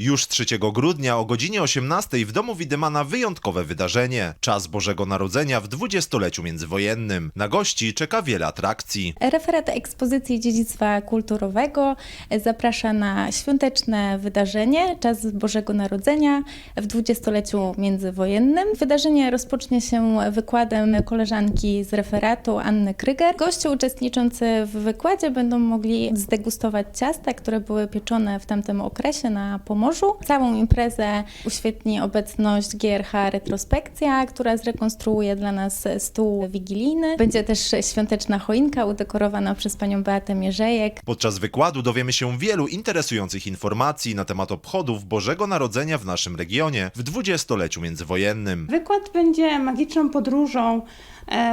Już 3 grudnia o godzinie 18 w domu Widymana wyjątkowe wydarzenie. Czas Bożego Narodzenia w dwudziestoleciu międzywojennym. Na gości czeka wiele atrakcji. Referat ekspozycji dziedzictwa kulturowego zaprasza na świąteczne wydarzenie Czas Bożego Narodzenia w dwudziestoleciu międzywojennym. Wydarzenie rozpocznie się wykładem koleżanki z referatu Anny Kryger. Goście uczestniczący w wykładzie będą mogli zdegustować ciasta, które były pieczone w tamtym okresie na Pomorzu. Całą imprezę uświetni obecność GRH Retrospekcja, która zrekonstruuje dla nas stół wigilijny. Będzie też świąteczna choinka udekorowana przez panią Beatę Mierzejek. Podczas wykładu dowiemy się wielu interesujących informacji na temat obchodów Bożego Narodzenia w naszym regionie w dwudziestoleciu międzywojennym. Wykład będzie magiczną podróżą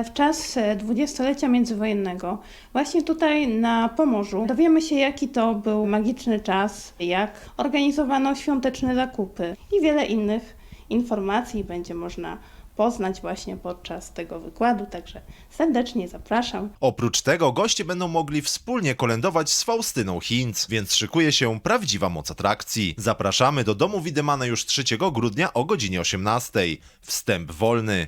w czas e, dwudziestolecia międzywojennego. Właśnie tutaj na Pomorzu dowiemy się, jaki to był magiczny czas, jak organizowano świąteczne zakupy i wiele innych informacji będzie można poznać właśnie podczas tego wykładu. Także serdecznie zapraszam. Oprócz tego goście będą mogli wspólnie kolędować z Faustyną Hinz, więc szykuje się prawdziwa moc atrakcji. Zapraszamy do domu Widymana już 3 grudnia o godzinie 18. Wstęp wolny.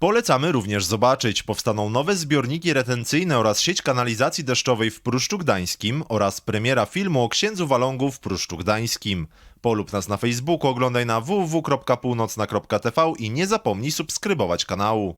Polecamy również zobaczyć. Powstaną nowe zbiorniki retencyjne oraz sieć kanalizacji deszczowej w Pruszczu Gdańskim oraz premiera filmu o księdzu Walągu w Pruszczu Gdańskim. Polub nas na Facebooku, oglądaj na www.północna.tv i nie zapomnij subskrybować kanału.